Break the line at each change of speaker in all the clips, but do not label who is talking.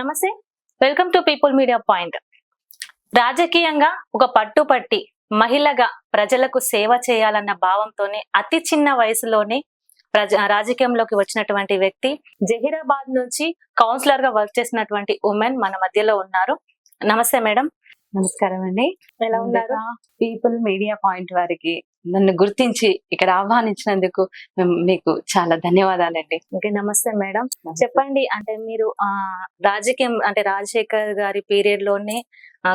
నమస్తే. Welcome to people media point రాజకీయంగా ఒక పట్టుపట్టి మహిళగా ప్రజలకు సేవ చేయాలన్న భావంతోనే అతి చిన్న వయసులోనే ప్రజ రాజకీయంలోకి వచ్చినటువంటి వ్యక్తి జహీరాబాద్ నుంచి కౌన్సిలర్గా వర్క్ చేసినటువంటి ఉమెన్ మన మధ్యలో ఉన్నారు. నమస్తే మేడం.
నమస్కారం అండి.
ఎలా ఉన్నారు?
పీపుల్ మీడియా పాయింట్ వారికి నన్ను గుర్తించి ఇక్కడ ఆహ్వానించినందుకు మీకు చాలా ధన్యవాదాలండి.
ఓకే నమస్తే మేడం. చెప్పండి అంటే మీరు ఆ రాజకీయం అంటే రాజశేఖర్ గారి పీరియడ్లోనే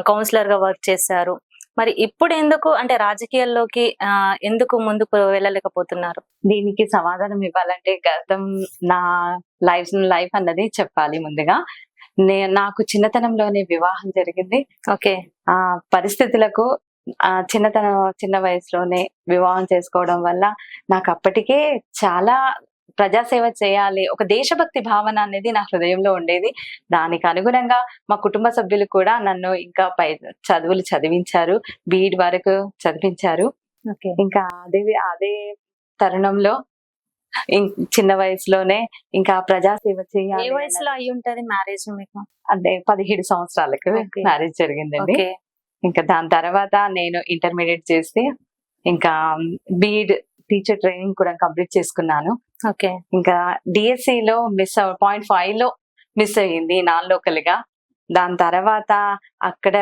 కౌన్సిలర్గా వర్క్ చేశారు. మరి ఇప్పుడు ఎందుకు అంటే రాజకీయాల్లోకి ఆ, ఎందుకు ముందుకు వెళ్ళలేకపోతున్నారు?
దీనికి సమాధానం ఇవ్వాలంటే గతం నా లైఫ్ లైఫ్ అన్నది చెప్పాలి ముందుగా. నాకు చిన్నతనంలోనే వివాహం జరిగింది.
ఓకే.
ఆ పరిస్థితులకు ఆ చిన్నతనం చిన్న వయసులోనే వివాహం చేసుకోవడం వల్ల నాకు అప్పటికే చాలా ప్రజాసేవ చేయాలి ఒక దేశభక్తి భావన అనేది నా హృదయంలో ఉండేది. దానికి అనుగుణంగా మా కుటుంబ సభ్యులు కూడా నన్ను ఇంకా పై చదువులు చదివించారు బీఈడ్ వరకు చదివించారు.
ఓకే.
ఇంకా అదే అదే తరుణంలో చిన్న వయసులోనే ఇంకా ప్రజాసేవ
ఏ
చేయాలి
వయసులో అయి ఉంటది మ్యారేజ్ మీకు?
అంటే పదిహేడు సంవత్సరాలకు. మ్యారేజ్ జరిగిందండి. ఇంకా దాని తర్వాత నేను ఇంటర్మీడియట్ చేసి ఇంకా బీఎడ్ టీచర్ ట్రైనింగ్ కూడా కంప్లీట్ చేసుకున్నాను.
ఓకే.
ఇంకా డిఎస్సి లో మిస్ పాయింట్ ఫైవ్లో మిస్ అయ్యింది నాన్ లోకల్గా దాని తర్వాత అక్కడ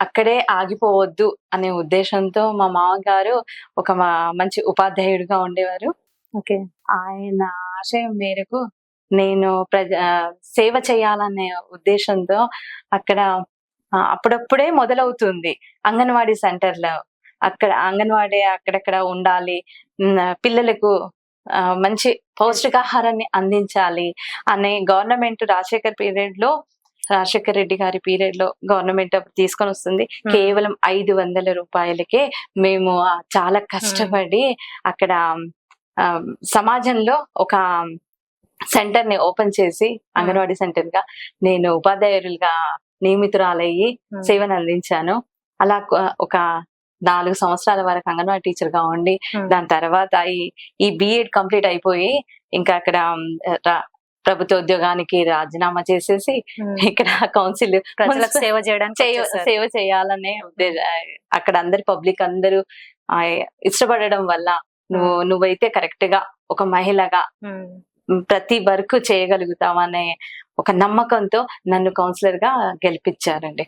అక్కడే ఆగిపోవద్దు అనే ఉద్దేశంతో మా మామగారు ఒక మంచి ఉపాధ్యాయుడిగా ఉండేవారు.
ఓకే.
ఆయన ఆశయం మేరకు నేను ప్రజ సేవ చేయాలనే ఉద్దేశంతో అక్కడ అప్పుడప్పుడే మొదలవుతుంది అంగన్వాడీ సెంటర్లో. అక్కడ అంగన్వాడీ అక్కడక్కడ ఉండాలి. పిల్లలకు మంచి పౌష్టికాహారాన్ని అందించాలి అనే గవర్నమెంట్ రాజశేఖర్ పీరియడ్లో రాజశేఖర్ రెడ్డి గారి పీరియడ్లో గవర్నమెంట్ అప్పుడు తీసుకొని వస్తుంది. కేవలం ఐదు వందల రూపాయలకే మేము చాలా కష్టపడి అక్కడ సమాజంలో ఒక సెంటర్ని ఓపెన్ చేసి అంగన్వాడీ సెంటర్గా నేను ఉపాధ్యాయులుగా నియమితురాలయ్యి. సేవను అందించాను అలా ఒక నాలుగు సంవత్సరాల వరకు అంగన్వాడీ టీచర్గా ఉండి. దాని తర్వాత ఈ ఈ బిఎడ్ కంప్లీట్ అయిపోయి ఇంకా అక్కడ ప్రభుత్వ ఉద్యోగానికి రాజీనామా చేసేసి ఇక్కడ కౌన్సిల్
ప్రజలకు సేవ చేయడానికి.
సేవ చేయాలనే అక్కడ అందరి పబ్లిక్ అందరూ ఇష్టపడడం వల్ల నువ్వు నువ్వైతే కరెక్ట్గా ఒక మహిళగా ప్రతి వర్క్ చేయగలుగుతావనే ఒక నమ్మకంతో నన్ను కౌన్సిలర్గా గెలిపించారండి.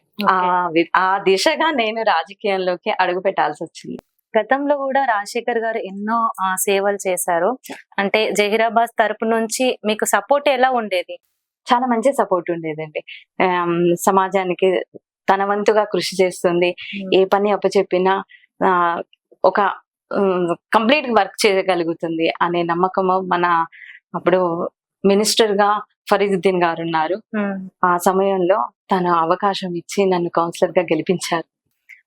ఆ దిశగా నేను రాజకీయంలోకి అడుగు పెట్టాల్సి వచ్చింది.
గతంలో కూడా రాజశేఖర్ గారు ఎన్నో సేవలు చేశారు. అంటే జహీరాబాద్ తరపు నుంచి మీకు సపోర్ట్ ఎలా ఉండేది?
చాలా మంచి సపోర్ట్ ఉండేదండి. సమాజానికి తన వంతుగా కృషి చేస్తుంది. ఏ పని అప్పచెప్పినా ఆ, ఒక కంప్లీట్ వర్క్ చేయగలుగుతుంది అనే నమ్మకము మన అప్పుడు మినిస్టర్గా ఫరీదుద్దీన్ గారు ఉన్నారు. ఆ సమయంలో తను అవకాశం ఇచ్చి నన్ను కౌన్సిలర్గా గెలిపించారు.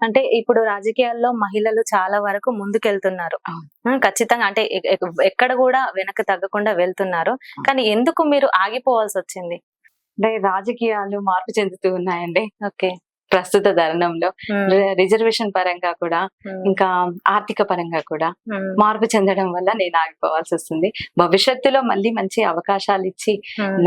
అంటే ఇప్పుడు రాజకీయాల్లో మహిళలు చాలా వరకు ముందుకెళ్తున్నారు. ఖచ్చితంగా అంటే ఎక్కడ కూడా వెనక్కి తగ్గకుండా వెళ్తున్నారు. కానీ ఎందుకు మీరు ఆగిపోవాల్సి వచ్చింది?
అంటే రాజకీయాలు మార్పు చెందుతూ ఉన్నాయండి.
ఓకే.
ప్రస్తుత తరుణంలో రిజర్వేషన్ పరంగా కూడా ఇంకా ఆర్థిక పరంగా కూడా మార్పు చెందడం వల్ల నేను ఆగిపోవాల్సి వస్తుంది. భవిష్యత్తులో మళ్ళీ మంచి అవకాశాలు ఇచ్చి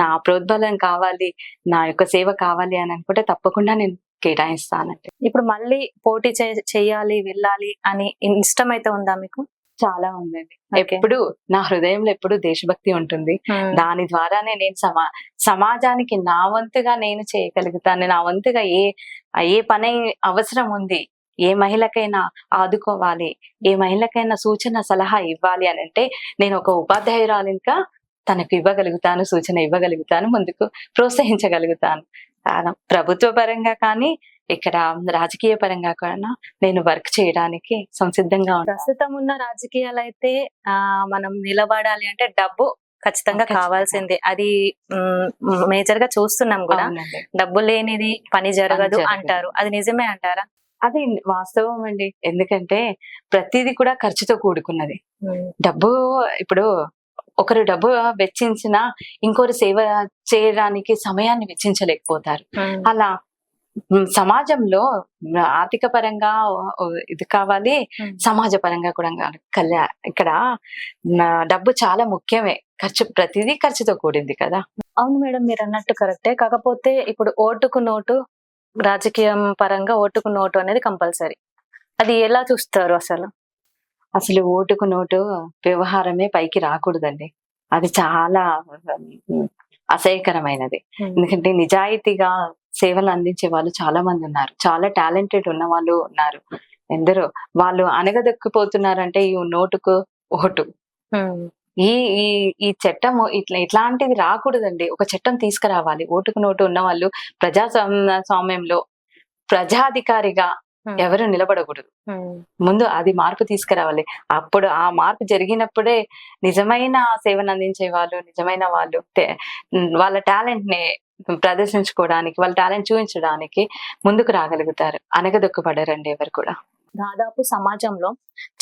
నా ప్రోద్బలం కావాలి నా యొక్క సేవ కావాలి అని అనుకుంటే తప్పకుండా నేను కేటాయిస్తానండి.
ఇప్పుడు మళ్ళీ పోటీ చేయాలి వెళ్ళాలి అని ఇష్టం అయితే ఉందా మీకు?
చాలా ఉందండి. ఎప్పుడు నా హృదయంలో ఎప్పుడు దేశభక్తి ఉంటుంది. దాని ద్వారానే నేను సమా సమాజానికి నా వంతుగా నేను చేయగలుగుతాను. నా వంతుగా ఏ ఏ పని అవసరం ఉంది ఏ మహిళకైనా ఆదుకోవాలి ఏ మహిళకైనా సూచన సలహా ఇవ్వాలి అని అంటే నేను ఒక ఉపాధ్యాయురాలిగా తనకు ఇవ్వగలుగుతాను సూచన ఇవ్వగలుగుతాను ముందుకు ప్రోత్సహించగలుగుతాను. ప్రభుత్వ పరంగా కానీ ఇక్కడ రాజకీయ పరంగా కూడా నేను వర్క్ చేయడానికి సంసిద్ధంగా
ప్రస్తుతం ఉన్న రాజకీయాలు ఆ మనం నిలబడాలి అంటే డబ్బు ఖచ్చితంగా. కావాల్సిందే. అది మేజర్గా చూస్తున్నాం కూడా. డబ్బు లేనిది పని జరగదు. అంటారు. అది నిజమే అంటారా?
అది వాస్తవం అండి. ఎందుకంటే ప్రతిదీ కూడా ఖర్చుతో కూడుకున్నది. డబ్బు ఇప్పుడు ఒకరు డబ్బు వెచ్చించినా ఇంకొకరు సేవ చేయడానికి సమయాన్ని వెచ్చించలేకపోతారు. అలా సమాజంలో ఆర్థిక పరంగా ఇది కావాలి సమాజ పరంగా కూడా కావాలి. కళ్యా ఇక్కడ డబ్బు చాలా ముఖ్యమే. ఖర్చు ప్రతిదీ ఖర్చుతో కూడింది కదా.
అవును మేడం మీరు అన్నట్టు కరెక్టే. కాకపోతే ఇప్పుడు ఓటుకు నోటు రాజకీయం పరంగా ఓటుకు నోటు అనేది కంపల్సరీ. అది ఎలా చూస్తారు అసలు?
అసలు ఓటుకు నోటు వ్యవహారమే పైకి రాకూడదండి. అది చాలా అసహ్యకరమైనది. ఎందుకంటే నిజాయితీగా సేవలు అందించే వాళ్ళు చాలా మంది ఉన్నారు. చాలా టాలెంటెడ్ ఉన్న వాళ్ళు ఉన్నారు. ఎందరో వాళ్ళు అనగదొక్కిపోతున్నారంటే ఈ నోటుకు ఓటు. ఈ ఈ ఈ చట్టము ఇట్లా ఇట్లాంటిది రాకూడదండి. ఒక చట్టం తీసుకురావాలి. ఓటుకు నోటు ఉన్న వాళ్ళు ప్రజా స్వామ్- స్వామ్యంలో ప్రజాధికారిగా ఎవరు నిలబడకూడదు. ముందు అది మార్పు తీసుకురావాలి. అప్పుడు ఆ మార్పు జరిగినప్పుడే నిజమైన సేవను అందించే వాళ్ళు నిజమైన వాళ్ళు వాళ్ళ టాలెంట్ని ప్రదర్శించుకోవడానికి వాళ్ళ టాలెంట్ చూపించడానికి ముందుకు రాగలుగుతారు. అనగదొక్కబడరండి ఎవరు కూడా.
దాదాపు సమాజంలో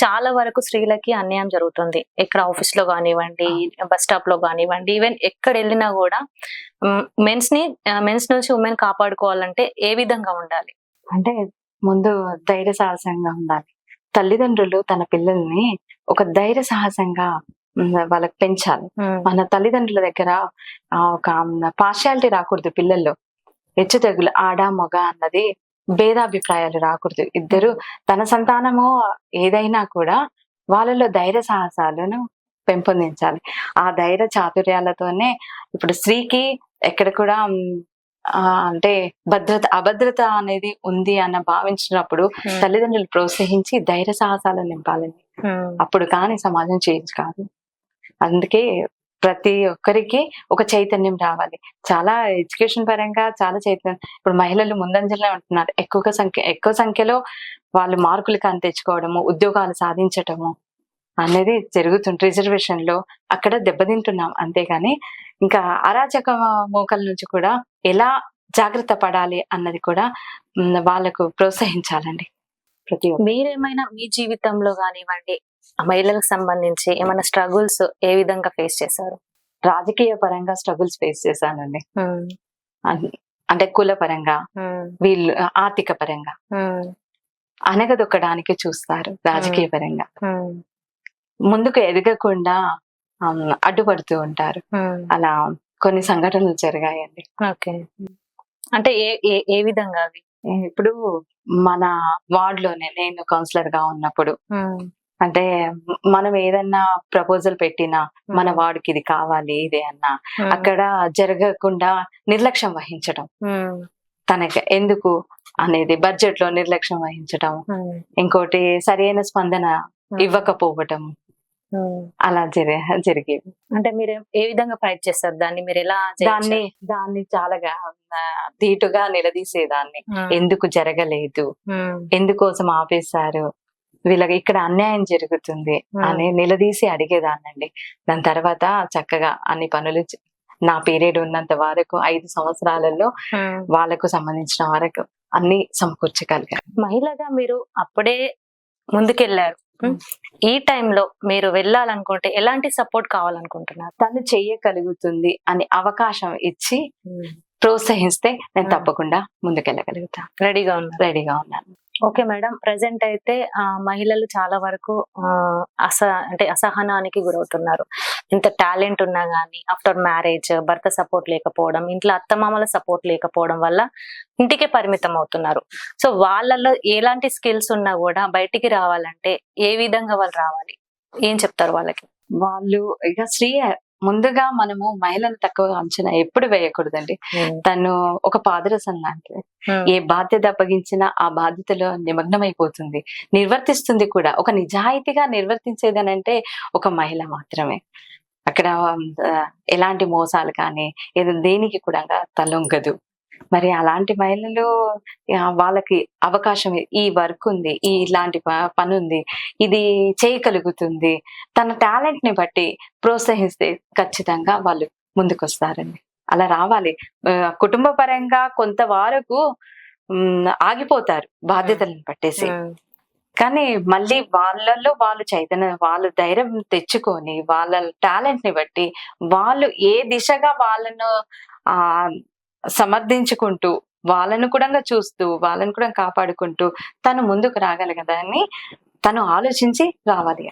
చాలా వరకు స్త్రీలకి అన్యాయం జరుగుతుంది. ఎక్కడ ఆఫీస్లో కానివ్వండి బస్ స్టాప్లో కానివ్వండి ఈవెన్ ఎక్కడ వెళ్ళినా కూడా మెన్స్ని మెన్స్ నుంచి ఉమెన్ కాపాడుకోవాలంటే ఏ విధంగా ఉండాలి?
అంటే ముందు ధైర్య సాహసంగా ఉండాలి. తల్లిదండ్రులు తన పిల్లల్ని ఒక ధైర్య సాహసంగా వాళ్ళకి పెంచాలి. మన తల్లిదండ్రుల దగ్గర ఆ, ఒక పార్షియాలిటీ రాకూడదు పిల్లల్లో. హెచ్చు తెగులు ఆడ మగ అన్నది భేదాభిప్రాయాలు రాకూడదు. ఇద్దరు తన సంతానము ఏదైనా కూడా వాళ్ళలో ధైర్య సాహసాలను పెంపొందించాలి. ఆ ధైర్య చాతుర్యాలతోనే ఇప్పుడు స్త్రీకి ఎక్కడ కూడా అంటే భద్రత అభద్రత అనేది ఉంది అన్న భావించినప్పుడు తల్లిదండ్రులు ప్రోత్సహించి ధైర్య సాహసాలను నింపాలండి. అప్పుడు కానీ సమాజం చేంజ్ కాదు. అందుకే ప్రతి ఒక్కరికి ఒక చైతన్యం రావాలి. చాలా ఎడ్యుకేషన్ పరంగా చాలా చైతన్యం. ఇప్పుడు మహిళలు ముందంజలో ఉంటున్నారు. ఎక్కువగా సంఖ్య ఎక్కువ సంఖ్యలో వాళ్ళు మార్కులు కానీ తెచ్చుకోవడము ఉద్యోగాలు సాధించటము అనేది జరుగుతుంది రిజర్వేషన్లో అక్కడ దెబ్బతింటున్నాం. అంతేగాని ఇంకా అరాచక మోకల నుంచి కూడా ఎలా జాగ్రత్త పడాలి అన్నది కూడా వాళ్ళకు ప్రోత్సహించాలండి. ప్రతి
మీరేమైనా మీ జీవితంలో కానివ్వండి మహిళలకు సంబంధించి ఏమైనా స్ట్రగుల్స్ ఏ విధంగా ఫేస్ చేశారు?
రాజకీయ పరంగా స్ట్రగుల్స్ ఫేస్ చేశానండి. అన్- అంటే కుల పరంగా
ఉమ్,
వీళ్ళు ఆర్థిక పరంగా.
ఉమ్,
అనగదొక్కడానికి చూస్తారు రాజకీయ పరంగా. ముందుకు ఎదగకుండా అడ్డుపడుతూ ఉంటారు. అలా కొన్ని సంఘటనలు జరిగాయండి.
ఓకే. అంటే ఏ ఏ విధంగా అవి?
ఇప్పుడు మన వార్డ్లోనే నేను కౌన్సిలర్గా ఉన్నప్పుడు అంటే మనం ఏదన్నా ప్రపోజల్ పెట్టినా మన వార్డుకి ఇది కావాలి ఇదే అన్నా అక్కడ జరగకుండా నిర్లక్ష్యం వహించడం తనకి ఎందుకు అనేది బడ్జెట్లో నిర్లక్ష్యం వహించడం ఇంకోటి సరైన స్పందన ఇవ్వకపోవటం. అలా జరి జరిగేవి.
అంటే మీరు ఏ విధంగా ఫైట్ చేస్తారు? దాన్ని మీరు ఎలా
దాన్ని దాన్ని చాలా ధీటుగా నిలదీసేదాన్ని. ఎందుకు జరగలేదు? ఎందుకోసం ఆపేశారు? వీళ్ళకి ఇక్కడ అన్యాయం జరుగుతుంది అని నిలదీసి అడిగేదాన్నండి. దాని తర్వాత చక్కగా అన్ని పనులు నా పీరియడ్ ఉన్నంత వరకు ఐదు సంవత్సరాలలో వాళ్ళకు సంబంధించిన వరకు అన్ని సమకూర్చగలిగారు
మహిళగా మీరు అప్పుడే ముందుకెళ్ళారు. ఈ టైంలో మీరు వెళ్ళాలనుకుంటే ఎలాంటి సపోర్ట్ కావాలనుకుంటున్నారు?
తను చెయ్యగలుగుతుంది అని అవకాశం ఇచ్చి ప్రోత్సహిస్తే నేను. తప్పకుండా ముందుకెళ్ళగలుగుతా.
రెడీగా ఉన్నారు.
రెడీగా ఉన్నాను.
Okay madam. ప్రజెంట్ అయితే ఆ, మహిళలు చాలా వరకు ఆ, అస అంటే అసహనానికి గురవుతున్నారు. ఇంత టాలెంట్ ఉన్నా కానీ ఆఫ్టర్ మ్యారేజ్ భర్త సపోర్ట్ లేకపోవడం ఇంట్లో అత్తమామల సపోర్ట్ లేకపోవడం వల్ల ఇంటికే పరిమితం అవుతున్నారు. సో వాళ్ళలో ఎలాంటి స్కిల్స్ ఉన్నా కూడా బయటికి రావాలంటే ఏ విధంగా వాళ్ళు రావాలి? ఏం చెప్తారు వాళ్ళకి?
వాళ్ళు ఇక స్త్రీ ముందుగా మనము మహిళను తక్కువ అంచనా ఎప్పుడు వేయకూడదండి. తను ఒక పాదరసం లాంటిది. ఏ బాధ్యత అప్పగించినా ఆ బాధ్యతలో నిమగ్నమైపోతుంది. నిర్వర్తిస్తుంది కూడా. ఒక నిజాయితీగా నిర్వర్తించేదనంటే ఒక మహిళ మాత్రమే. అక్కడ ఎలాంటి మోసాలు కానీ ఏదో దేనికి కూడా తలొంగదు. మరి అలాంటి మహిళలు వాళ్ళకి అవకాశం ఈ వర్క్ ఉంది ఈ ఇలాంటి పని ఉంది ఇది చేయగలుగుతుంది. తన టాలెంట్ని బట్టి ప్రోత్సహిస్తే ఖచ్చితంగా వాళ్ళు ముందుకొస్తారండి. అలా రావాలి. కుటుంబ పరంగా కొంత వరకు ఆగిపోతారు బాధ్యతలను పట్టేసి. కానీ మళ్ళీ వాళ్ళల్లో వాళ్ళు చైతన్యం వాళ్ళు ధైర్యం తెచ్చుకొని వాళ్ళ టాలెంట్ని బట్టి వాళ్ళు ఏ దిశగా వాళ్ళను ఆ సమర్థించుకుంటూ వాళ్ళను కూడా చూస్తూ వాళ్ళను కూడా కాపాడుకుంటూ తను ముందుకు రాగలగదా అని తను ఆలోచించి రావాలి.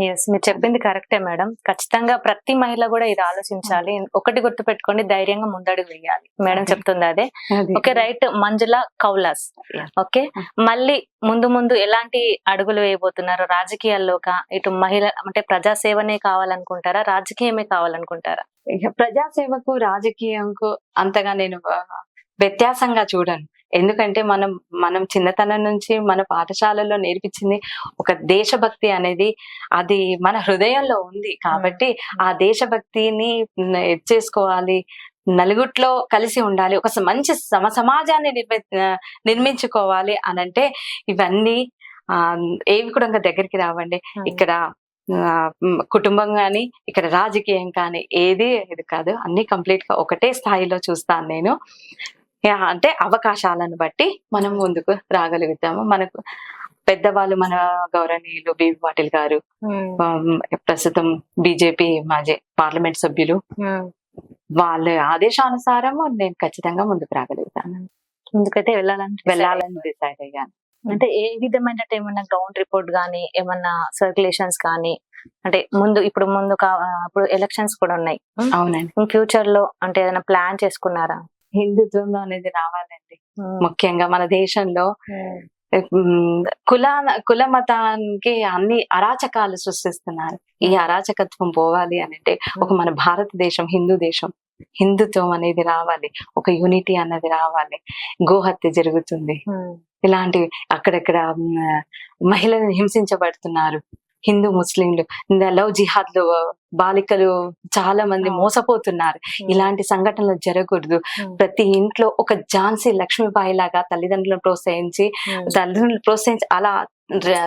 ఎస్ మీరు చెప్పింది కరెక్టే మేడం. ఖచ్చితంగా ప్రతి మహిళ కూడా ఇది ఆలోచించాలి. ఒకటి గుర్తు పెట్టుకోండి ధైర్యంగా ముందడుగు వేయాలి. Madam
Okay.
చెప్తుంది అదే. Okay right. Manjula Koulas. Okay. మళ్ళీ ముందు ముందు ఎలాంటి అడుగులు వేయబోతున్నారు? రాజకీయాల్లోక ఇటు మహిళ అంటే ప్రజాసేవనే కావాలనుకుంటారా? రాజకీయమే కావాలనుకుంటారా?
ప్రజాసేవకు రాజకీయంకు అంతగా నేను వ్యత్యాసంగా చూడను. ఎందుకంటే మనం మనం చిన్నతనం నుంచి మన పాఠశాలలో నేర్పించింది ఒక దేశభక్తి అనేది అది మన హృదయంలో ఉంది కాబట్టి ఆ దేశభక్తిని చేసుకోవాలి నలుగుట్లో కలిసి ఉండాలి. ఒక మంచి సమ సమాజాన్ని నిర్మి నిర్మించుకోవాలి అని అంటే ఇవన్నీ ఆ ఏవి కూడా ఇంకా దగ్గరికి రావండి. ఇక్కడ కుటుంబం కానీ ఇక్కడ రాజకీయం కానీ ఏది ఇది కాదు. అన్ని కంప్లీట్గా ఒకటే స్థాయిలో చూస్తాను నేను. అంటే అవకాశాలను బట్టి మనం ముందుకు రాగలుగుతాము. మనకు పెద్దవాళ్ళు మన గౌరవనీయులు బివి పాటిల్ గారు ప్రస్తుతం బీజేపీ మాజీ పార్లమెంట్ సభ్యులు. వాళ్ళ ఆదేశానుసారం నేను ఖచ్చితంగా ముందుకు రాగలుగుతాను.
ముందుకైతే వెళ్ళాలని
వెళ్ళాలని డిసైడ్ అయ్యాను.
అంటే ఏ విధమైన ఏమైనా గ్రౌండ్ రిపోర్ట్ కానీ ఏమన్నా సర్క్యులేషన్స్ కానీ అంటే ముందు ఇప్పుడు ముందు ఇప్పుడు ఎలక్షన్స్ కూడా ఉన్నాయి.
అవునండి.
ఫ్యూచర్లో అంటే ఏదైనా ప్లాన్ చేసుకున్నారా?
హిందుత్వం అనేది రావాలండి. ముఖ్యంగా మన దేశంలో కుల కుల మతానికి అన్ని అరాచకాలు సృష్టిస్తున్నారు. ఈ అరాచకత్వం పోవాలి అని అంటే ఒక మన భారతదేశం హిందూ దేశం హిందుత్వం అనేది రావాలి ఒక యూనిటీ అన్నది రావాలి గోహత్య జరుగుతుంది. ఇలాంటివి అక్కడక్కడ ఉమ్, మహిళలు హింసించబడుతున్నారు. హిందూ ముస్లింలు లవ్ జిహాద్లో బాలికలు చాలా మంది. మోసపోతున్నారు. ఇలాంటి సంఘటనలు జరగకూడదు. ప్రతి ఇంట్లో ఒక ఝాన్సీ లక్ష్మీబాయి లాగా తల్లిదండ్రులను ప్రోత్సహించి తల్లిదండ్రులు ప్రోత్సహించి అలా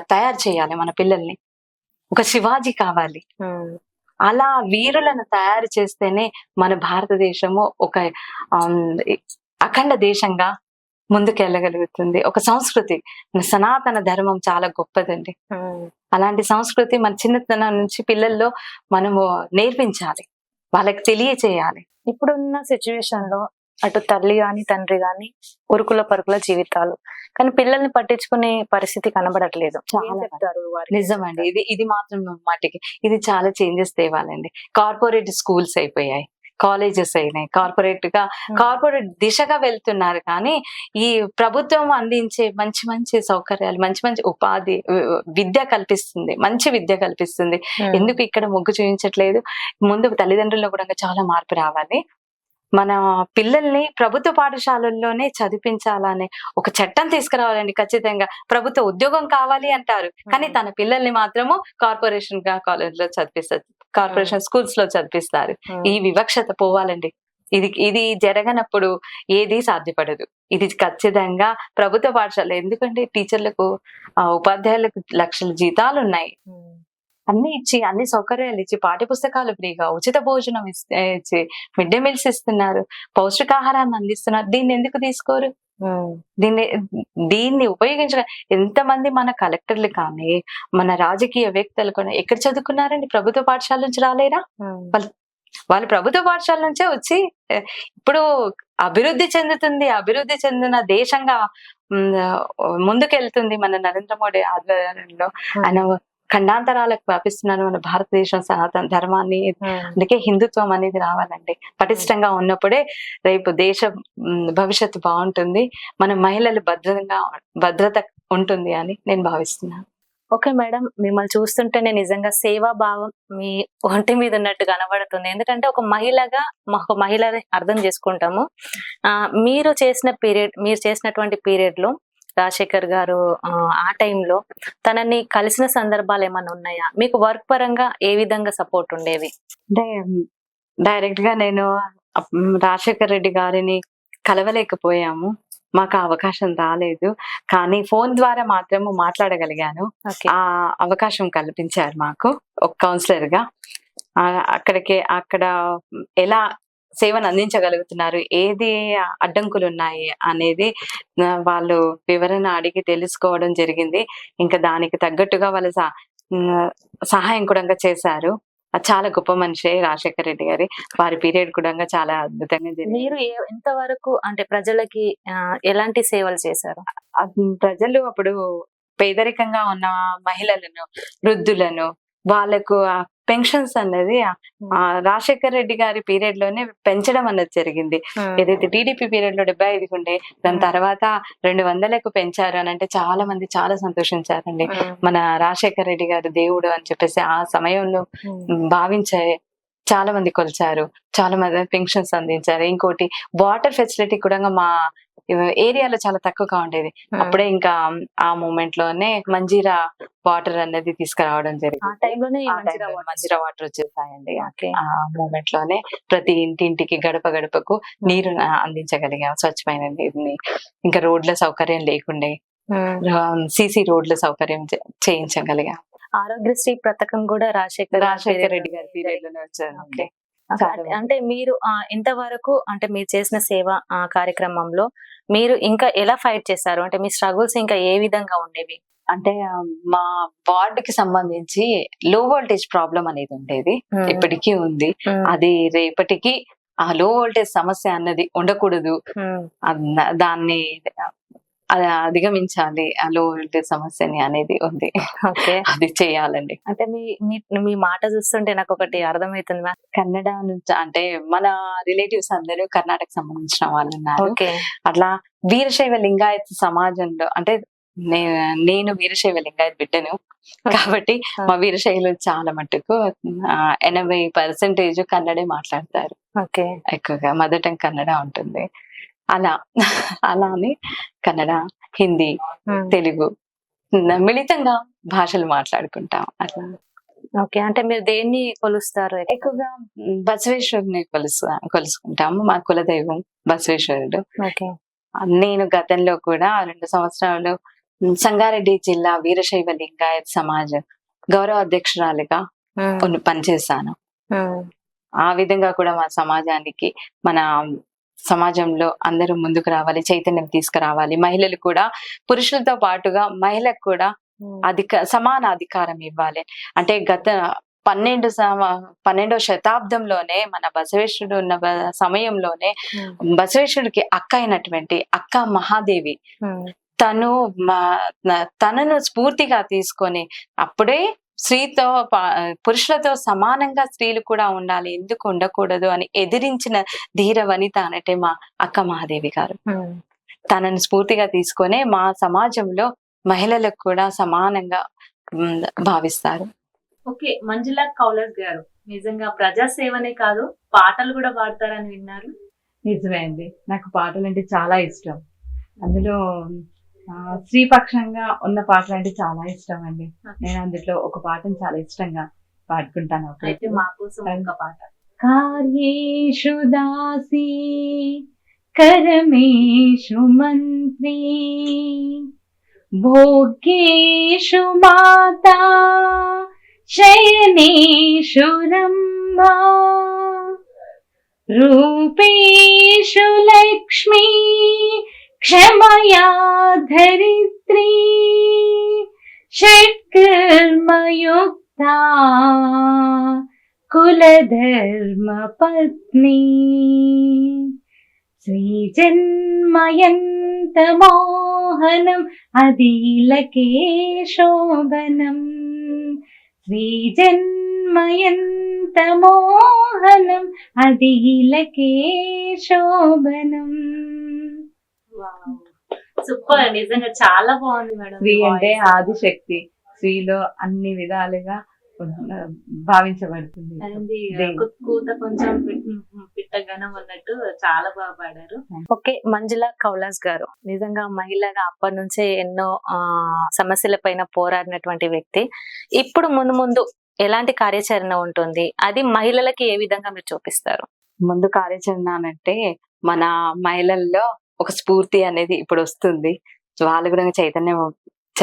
తయారు చేయాలి మన పిల్లల్ని. ఒక శివాజీ కావాలి. అలా వీరులను తయారు చేస్తేనే మన భారతదేశము ఒక అఖండ దేశంగా ముందుకెళ్ళగలుగుతుంది. ఒక సంస్కృతి. సనాతన ధర్మం చాలా గొప్పదండి. అలాంటి సంస్కృతి మన చిన్నతనం నుంచి పిల్లల్లో మనము నేర్పించాలి. వాళ్ళకి తెలియచేయాలి.
ఇప్పుడున్న సిచ్యువేషన్లో అటు తల్లి గాని తండ్రి గాని ఉరుకుల పరుకుల జీవితాలు. కానీ పిల్లల్ని పట్టించుకునే పరిస్థితి కనబడట్లేదు?
నిజమండి. ఇది ఇది మాత్రం మాటికి ఇది చాలా చేంజెస్ తేవాలండి. కార్పొరేట్ స్కూల్స్ అయిపోయాయి. కాలేజెస్ అయినాయి. కార్పొరేట్గా కార్పొరేట్ దిశగా వెళ్తున్నారు కానీ ఈ ప్రభుత్వం అందించే మంచి మంచి సౌకర్యాలు మంచి మంచి ఉపాధి విద్య కల్పిస్తుంది. మంచి విద్య కల్పిస్తుంది. ఎందుకు ఇక్కడ మొగ్గు చూపించట్లేదు? ముందు తల్లిదండ్రుల్లో కూడా చాలా మార్పు రావాలి. మన పిల్లల్ని ప్రభుత్వ పాఠశాలల్లోనే చదివించాలనే ఒక చట్టం తీసుకురావాలండి ఖచ్చితంగా. ప్రభుత్వ ఉద్యోగం కావాలి అంటారు. కానీ. తన పిల్లల్ని మాత్రము కార్పొరేషన్గా కాలేజ్లో చదివిస్తారు కార్పొరేషన్ స్కూల్స్లో చదివిస్తారు. ఈ వివక్షత పోవాలండి. ఇది ఇది జరగనప్పుడు ఏది సాధ్యపడదు. ఇది ఖచ్చితంగా ప్రభుత్వ పాఠశాల. ఎందుకంటే టీచర్లకు ఉపాధ్యాయులకు లక్షల జీతాలు ఉన్నాయి. అన్ని ఇచ్చి అన్ని సౌకర్యాలు ఇచ్చి పాఠ్య పుస్తకాలు ఫ్రీగా ఉచిత భోజనం ఇచ్చి మిడ్ డే మీల్స్ ఇస్తున్నారు పౌష్టికాహారాన్ని అందిస్తున్నారు. దీన్ని ఎందుకు తీసుకోరు. దీన్ని దీన్ని ఉపయోగించడం ఎంతమంది మన కలెక్టర్లు కానీ మన రాజకీయ వ్యక్తులు కూడా ఎక్కడ చదువుకున్నారండి? ప్రభుత్వ పాఠశాల నుంచి రాలేరా?
ఉమ్.
వాళ్ళు ప్రభుత్వ పాఠశాల నుంచే వచ్చి ఇప్పుడు అభివృద్ధి చెందుతుంది అభివృద్ధి చెందిన దేశంగా ముందుకెళ్తుంది మన నరేంద్ర మోడీ ఆధ్వర్యంలో ఆయన ఖండాంతరాలకు వ్యాపిస్తున్నారు మన భారతదేశం సనాతన ధర్మాన్ని.
ఉమ్.
అందుకే హిందుత్వం అనేది రావాలండి. పటిష్టంగా ఉన్నప్పుడే రేపు దేశ భవిష్యత్తు బాగుంటుంది. మన మహిళలు భద్రంగా భద్రత ఉంటుంది అని నేను భావిస్తున్నాను.
ఓకే మేడం మిమ్మల్ని చూస్తుంటేనే నిజంగా సేవా భావం మీ ఒంటి మీద ఉన్నట్టు కనబడుతుంది. ఎందుకంటే ఒక మహిళగా మ- ఒక మహిళని అర్థం చేసుకుంటాము. మీరు చేసిన పీరియడ్ మీరు చేసినటువంటి పీరియడ్లో రాజశేఖర్ గారు ఆ, టైంలో తనని కలిసిన సందర్భాలు ఏమైనా ఉన్నాయా? మీకు వర్క్ పరంగా ఏ విధంగా సపోర్ట్ ఉండేది
అంటే డైరెక్ట్గా నేను రాజశేఖర్ రెడ్డి గారిని కలవలేకపోయాము. మాకు అవకాశం రాలేదు. కానీ ఫోన్ ద్వారా మాత్రము మాట్లాడగలిగాను. ఆ అవకాశం కల్పించారు మాకు ఒక కౌన్సిలర్గా అక్కడికి అక్కడ ఎలా సేవను అందించగలుగుతున్నారు. ఏది అడ్డంకులు ఉన్నాయి అనేది వాళ్ళు వివరణ అడిగి తెలుసుకోవడం జరిగింది. ఇంకా దానికి తగ్గట్టుగా వాళ్ళు సహాయం కూడా చేశారు. చాలా గొప్ప మనిషి రాజశేఖర రెడ్డి గారి. వారి పీరియడ్ కూడా చాలా అద్భుతంగా జరిగింది.
మీరు ఎంతవరకు అంటే ప్రజలకి ఎలాంటి సేవలు చేశారు?
ప్రజలు అప్పుడు పేదరికంగా ఉన్న మహిళలను వృద్ధులను వాళ్ళకు పెన్షన్స్ ఆ రాజశేఖర రెడ్డి గారి పీరియడ్లోనే పెంచడం అన్నది జరిగింది. ఏదైతే టీడీపీ పీరియడ్లో డెబ్బై ఐదుకు ఉండే దాని. తర్వాత రెండు వందలకు పెంచారు అని అంటే చాలా మంది చాలా సంతోషించారండి. మన రాజశేఖర రెడ్డి గారు దేవుడు అని చెప్పేసి ఆ సమయంలో భావించే చాలా మంది కొలిచారు. చాలా మంది పెన్షన్స్ అందించారు. ఇంకోటి వాటర్ ఫెసిలిటీ కూడా మా ఏరియాలో చాలా తక్కువగా ఉండేది. అప్పుడే ఇంకా ఆ మూమెంట్లోనే మంజీరా వాటర్ అనేది తీసుకురావడం జరిగింది. మంజీరా వాటర్ వచ్చేసాయండి. ఆ మూమెంట్లోనే ప్రతి ఇంటింటికి గడప గడపకు నీరు అందించగలిగాం. స్వచ్ఛమైన నీరుని. ఇంకా రోడ్ల సౌకర్యం లేకుండే సీసీ రోడ్ల సౌకర్యం చేయించగలిగాం.
ఆరోగ్యశ్రీ పథకం కూడా రాజశేఖర్
రాజశేఖర రెడ్డి గారి పీరియడ్లోనే వచ్చారు.
అంటే- మీరు ఇంతవరకు అంటే మీరు చేసిన సేవ ఆ, కార్యక్రమంలో మీరు ఇంకా ఎలా ఫైట్ చేశారు? అంటే మీ స్ట్రగుల్స్ ఇంకా ఏ విధంగా ఉండేవి?
అంటే మా వార్డ్కి సంబంధించి లో వోల్టేజ్ ప్రాబ్లం అనేది ఉండేది. ఇప్పటికీ ఉంది. అది రేపటికి ఆ లో వోల్టేజ్ సమస్య అన్నది ఉండకూడదు. దాన్ని అది అధిగమించాలి ఆ లో వోల్టేజ్ సమస్యని అనేది ఉంది.
ఓకే.
అది చేయాలండి.
అంటే మీ మీ- మాట చూస్తుంటే నాకు ఒకటి అర్థమవుతుంది మ్యామ్.
కన్నడ నుంచి అంటే మన రిలేటివ్స్ అందరూ కర్ణాటక సంబంధించిన వాళ్ళు ఉన్నారు. అట్లా వీరశైవ లింగాయత్ సమాజంలో అంటే నేను వీరశైవ లింగాయత్ బిడ్డను. కాబట్టి మా వీరశైవులు చాలా మట్టుకు ఎనభై పర్సెంటేజ్ కన్నడే మాట్లాడతారు.
ఓకే.
ఎక్కువగా మదర్ టంగ్ కన్నడ ఉంటుంది. అలా అలా అని కన్నడ హిందీ తెలుగు మిళితంగా భాషలు మాట్లాడుకుంటాం అట్లా.
ఓకే అంటే మీరు దేన్ని కొలుస్తారు?
ఎక్కువగా బసవేశ్వరుని కొలుసు కొలుసుకుంటాము మా కులదైవం బసవేశ్వరుడు.
ఓకే.
నేను గతంలో కూడా రెండు సంవత్సరాలు సంగారెడ్డి జిల్లా వీరశైవ లింగాయత్ సమాజం గౌరవ అధ్యక్షురాలిగా పనిచేశాను. ఆ విధంగా కూడా మా సమాజానికి మన సమాజంలో అందరూ ముందుకు రావాలి చైతన్యం తీసుకురావాలి. మహిళలు కూడా పురుషులతో పాటుగా మహిళకు కూడా అధిక సమాన అధికారం ఇవ్వాలి. అంటే గత పన్నెండు సమ- పన్నెండో శతాబ్దంలోనే మన బసవేశ్వరుడు ఉన్న సమయంలోనే బసవేశ్వరుడికి అక్క అయినటువంటి అక్క మహాదేవి తను తనను స్ఫూర్తిగా తీసుకొని అప్పుడే స్త్రీతో పా- పురుషులతో సమానంగా స్త్రీలు కూడా ఉండాలి. ఎందుకు ఉండకూడదు అని ఎదిరించిన ధీర వనిత అంటే మా అక్క మహాదేవి గారు. తనను స్ఫూర్తిగా తీసుకొనే మా సమాజంలో మహిళలకు కూడా సమానంగా భావిస్తారు.
ఓకే. మంజులా కౌలర్ గారు నిజంగా ప్రజా సేవనే కాదు పాటలు కూడా పాడతారని విన్నారు?
నిజమే అండి. నాకు పాటలు అంటే చాలా ఇష్టం. అందులో ఆ, శ్రీపక్షంగా ఉన్న పాటలు అంటే చాలా ఇష్టం అండి నేను అందులో ఒక పాటను చాలా ఇష్టంగా పాడుకుంటాను
అయితే
అప్పుడప్పుడు.
మా కోసం ఒక పాట.
కార్యేషు దాసి కరమేషు మంత్రి భోగ్యేషు మాతా శయనేషు రంభా రూపేషు లక్ష్మీ క్షమయా ధరిత్రీ షట్కర్మయుక్తా కులధర్మపత్ని శ్రీజన్మయంతమోహనం అదీలకే శోభనం శ్రీజన్మయంతమోహనం అదీలకే శోభనం
సూపర్ నిజంగా చాలా బాగుంది మేడం
స్త్రీ అంటే ఆదిశక్తి. స్త్రీలో అన్ని విధాలుగా భావించబడుతుంది.
కూత కొంచెం పిట్టగనం అన్నట్టు చాలా బాగా పాడారు. ఓకే మంజుల కౌలాస్ గారు. నిజంగా మహిళగా అప్పటి నుంచే ఎన్నో సమస్యల పైన పోరాడినటువంటి వ్యక్తి. ఇప్పుడు ముందు ముందు ఎలాంటి కార్యాచరణ ఉంటుంది? అది మహిళలకి ఏ విధంగా మీరు చూపిస్తారు?
ముందు కార్యాచరణ అంటే మన మహిళల్లో ఒక స్ఫూర్తి అనేది ఇప్పుడు వస్తుంది. వాళ్ళు కూడా చైతన్యం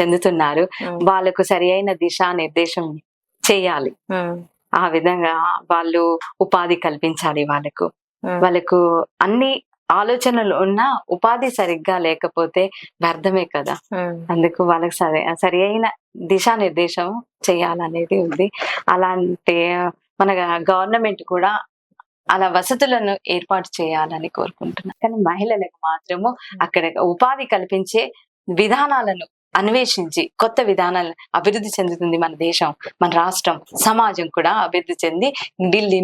చెందుతున్నారు. వాళ్ళకు సరి అయిన దిశా నిర్దేశం చేయాలి. ఆ. విధంగా వాళ్ళు ఉపాధి కల్పించాలి వాళ్ళకు. వాళ్ళకు అన్ని ఆలోచనలు ఉన్నా ఉపాధి సరిగ్గా లేకపోతే వ్యర్థమే కదా. అందుకు వాళ్ళకి సరి సరి అయిన దిశానిర్దేశం చేయాలనేది ఉంది. అలాంటి మన గవర్నమెంట్ కూడా అలా వసతులను ఏర్పాటు చేయాలని కోరుకుంటున్నాను కానీ మహిళలకు మాత్రము అక్కడ ఉపాధి కల్పించే విధానాలను అన్వేషించి కొత్త విధానాలు అభివృద్ధి చెందుతుంది మన దేశం మన రాష్ట్రం సమాజం కూడా అభివృద్ధి చెంది ఢిల్లీ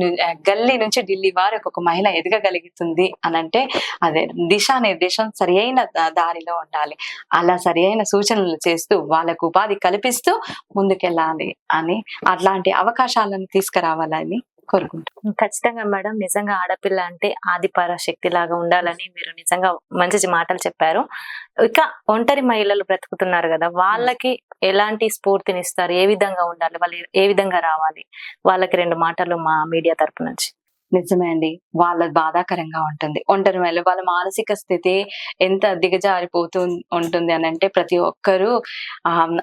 గల్లీ నుంచి ఢిల్లీ వరకు ఒక మహిళ ఎదగగలుగుతుంది అని అంటే అదే దిశానిర్దేశం సరి అయిన దారిలో ఉండాలి. అలా సరి అయిన సూచనలు చేస్తూ వాళ్ళకు ఉపాధి కల్పిస్తూ ముందుకెళ్ళాలి అని అట్లాంటి అవకాశాలను తీసుకురావాలని కోరుకుంటున్నాను.
ఖచ్చితంగా మేడం. నిజంగా ఆడపిల్ల అంటే ఆదిపర శక్తి లాగా ఉండాలని మీరు నిజంగా మంచి మాటలు చెప్పారు. ఇక ఒంటరి మహిళలు బ్రతుకుతున్నారు కదా వాళ్ళకి ఎలాంటి స్ఫూర్తినిస్తారు ఏ విధంగా ఉండాలి? వాళ్ళు ఏ విధంగా రావాలి? వాళ్ళకి రెండు మాటలు మా మీడియా తరపు నుంచి.
నిజమే అండి. వాళ్ళ బాధాకరంగా ఉంటుంది. ఒంటరి మహిళ వాళ్ళ మానసిక స్థితి ఎంత దిగజారిపోతూ ఉంటుంది అని అంటే ప్రతి ఒక్కరూ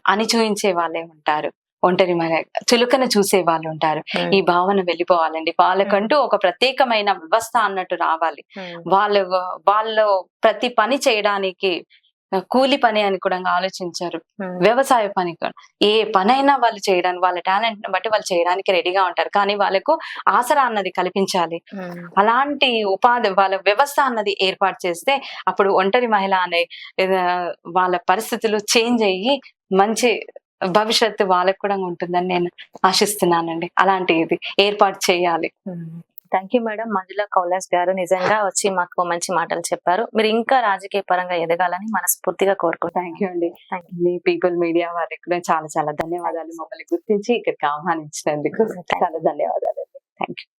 అణిచూయించే వాళ్ళే ఉంటారు. ఒంటరి మహిళ చులుకన చూసే వాళ్ళు ఉంటారు. ఈ భావన వెళ్ళిపోవాలండి. వాళ్ళకంటూ ఒక ప్రత్యేకమైన వ్యవస్థ అన్నట్టు రావాలి. వాళ్ళు వాళ్ళు ప్రతి పని చేయడానికి కూలి పని అని కూడా ఆలోచించారు. వ్యవసాయ పని ఏ పనైనా వాళ్ళు చేయడానికి వాళ్ళ టాలెంట్ బట్టి వాళ్ళు చేయడానికి రెడీగా ఉంటారు. కానీ వాళ్ళకు ఆసరా అన్నది కల్పించాలి. అలాంటి ఉపాధి వాళ్ళ వ్యవస్థ అన్నది ఏర్పాటు చేస్తే అప్పుడు ఒంటరి మహిళ అనే వాళ్ళ పరిస్థితులు చేంజ్ అయ్యి మంచి భవిష్యత్తు వాళ్ళకు కూడా ఉంటుందని నేను ఆశిస్తున్నానండి. అలాంటిది ఏర్పాటు చేయాలి.
Thank you madam. Manjula Koulas గారు నిజంగా వచ్చి మాకు మంచి మాటలు చెప్పారు. మీరు ఇంకా రాజకీయ పరంగా ఎదగాలని మనస్ఫూర్తిగా కోరుకుంటాం
థ్యాంక్ యూ అండి మీ పీపుల్ మీడియా వారికి కూడా చాలా చాలా ధన్యవాదాలు మమ్మల్ని గుర్తించి ఇక్కడికి ఆహ్వానించినందుకు. చాలా ధన్యవాదాలు థ్యాంక్ యూ